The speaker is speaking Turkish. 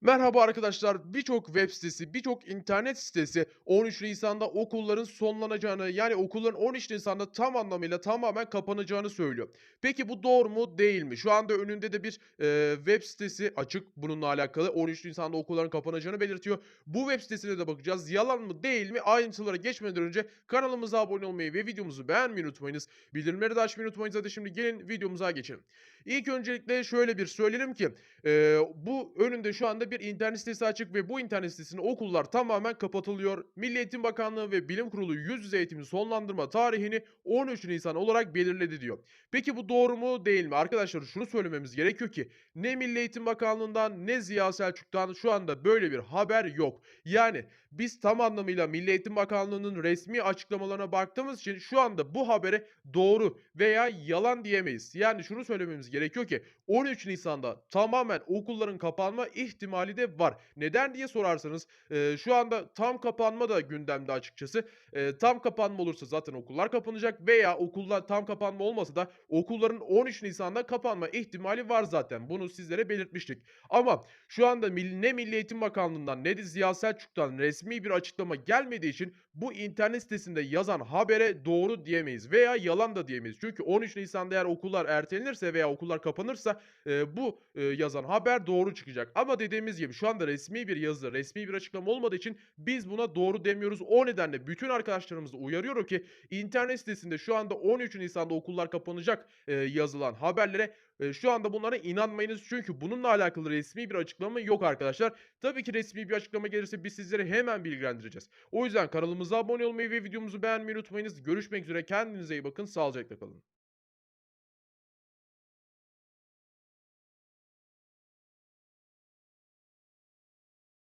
Merhaba arkadaşlar. Birçok web sitesi, birçok internet sitesi 13 Nisan'da okulların sonlanacağını, yani okulların 13 Nisan'da tam anlamıyla tamamen kapanacağını söylüyor. Peki bu doğru mu, değil mi? Şu anda önünde de bir, eee, web sitesi açık bununla alakalı. 13 Nisan'da okulların kapanacağını belirtiyor. Bu web sitesine de bakacağız. Yalan mı, değil mi? Ayrıntılara geçmeden önce kanalımıza abone olmayı ve videomuzu beğenmeyi unutmayınız. Bildirimleri de açmayı unutmayınız. Hadi şimdi gelin videomuza geçelim. İlk öncelikle şöyle bir söyleyelim ki, eee, bu önünde şu anda bir internet sitesi açık ve bu internet sitesinde okullar tamamen kapatılıyor. Milli Eğitim Bakanlığı ve Bilim Kurulu yüz yüze eğitimi sonlandırma tarihini 13 Nisan olarak belirledi diyor. Peki bu doğru mu değil mi? Arkadaşlar şunu söylememiz gerekiyor ki ne Milli Eğitim Bakanlığı'ndan ne Ziya Selçuk'tan şu anda böyle bir haber yok. Yani biz tam anlamıyla Milli Eğitim Bakanlığı'nın resmi açıklamalarına baktığımız için şu anda bu habere doğru veya yalan diyemeyiz. Yani şunu söylememiz gerekiyor ki 13 Nisan'da tamamen okulların kapanma ihtimali de var. Neden diye sorarsanız eee, şu anda tam kapanma da gündemde açıkçası. Eee, tam kapanma olursa zaten okullar kapanacak veya okullar tam kapanma olmasa da okulların 13 Nisan'da kapanma ihtimali var zaten. Bunu sizlere belirtmiştik. Ama şu anda ne Milli Eğitim Bakanlığı'ndan ne de Ziya Selçuk'tan resmi bir açıklama gelmediği için bu internet sitesinde yazan habere doğru diyemeyiz veya yalan da diyemeyiz. Çünkü 13 Nisan'da eğer okullar ertelenirse veya okullar kapanırsa e, bu e, yazan haber doğru çıkacak. Ama dediğimiz gibi şu anda resmi bir yazı, resmi bir açıklama olmadığı için biz buna doğru demiyoruz. O nedenle bütün arkadaşlarımızı uyarıyorum ki internet sitesinde şu anda 13 Nisan'da okullar kapanacak e, yazılan haberlere e, şu anda bunlara inanmayınız. Çünkü bununla alakalı resmi bir açıklama yok arkadaşlar. Tabii ki resmi bir açıklama gelirse biz sizleri hemen bilgilendireceğiz. O yüzden kanalımıza abone olmayı ve videomuzu beğenmeyi unutmayınız. Görüşmek üzere. Kendinize iyi bakın. Sağlıcakla kalın.